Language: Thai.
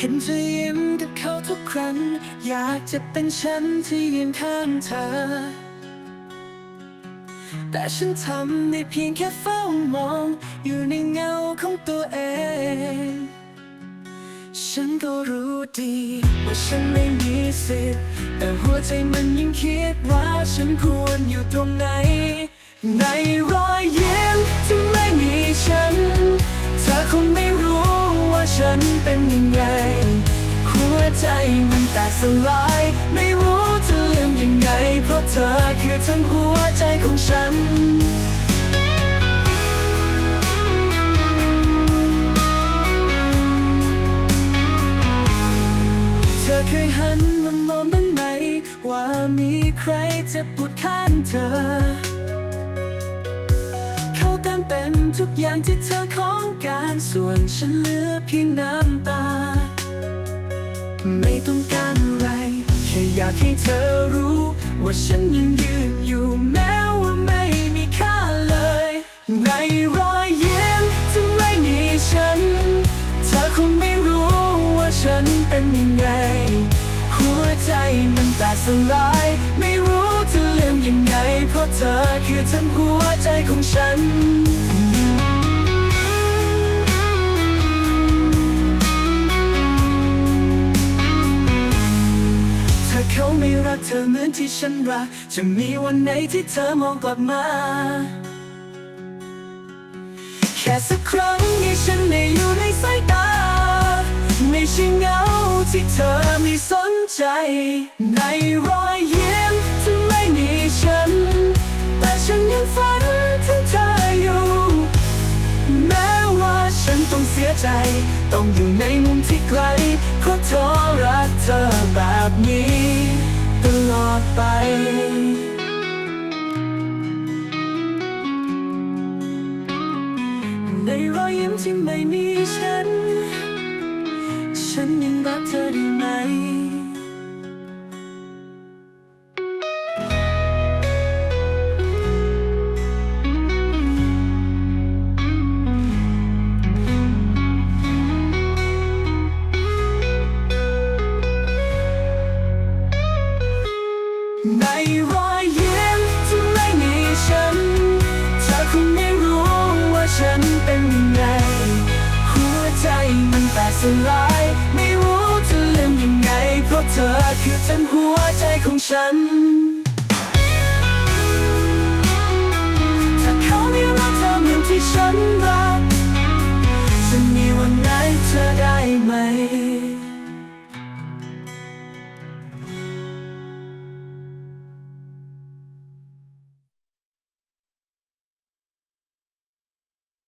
เห็นเธอยิ้มกับเขาทุกครั้ง อยากจะเป็นฉันที่ยืนข้างเธอ แต่ฉันทำได้เพียงแค่เฝ้ามอง อยู่ในเงาของตัวเอง ฉันก็รู้ดี ว่าฉันไม่มีสิทธิ์แต่หัวใจมันยังคิดว่าฉันควรอยู่ตรงไหน ในรอยยิ้มที่ไม่มีฉัน เธอคงไม่รู้ว่าฉันเป็นยังไง มันแตกสลาย ไม่รู้จะลืมยังไง เพราะเธอคือทั้งหัวใจของฉันเธอเคยหันมามองบ้างไหม ว่ามีใครจะปวดข้างเธอ เขาเติมเต็มทุกอย่างที่เธอของการส่วนฉันเหลือเพียงน้ำตา ไม่ต้องการอะไรแค่อยากให้เธอรู้ ว่าฉันยังยืนอยู่แม้ว่าไม่มีค่าเลย ในรอยยิ้มที่ไม่มีฉัน เธอคงไม่รู้ว่าฉันเป็นยังไง หัวใจมันแตกสลาย ไม่รู้จะลืมยังไง เพราะเธอคือทั้งหัวใจของฉัน เธอเหมือนที่ฉันรัก จะมีวันไหนที่เธอมองกลับมา แค่สักครั้งให้ฉันได้อยู่ในสายตา ไม่ใช่เงาที่เธอไม่สนใจ ในรอยยิ้มที่ไม่มีฉัน แต่ฉันยังฝันถึงเธออยู่ แม้ว่าฉันต้องเสียใจ ต้องอยู่ในมุมที่ไกลเพราะเธอรักเธอแบบนี้ ดไป ในรอยยิ้มที่ไม่มีฉัน ฉันยังรักเธอได้ไหม ในรอยยิ้มที่ไม่มีฉันเธอคงไม่รู้ว่าฉันเป็นยังไง หัวใจมันแตกสลาย ไม่รู้จะลืมยังไง เพราะเธอคือฉันหัวใจของฉัน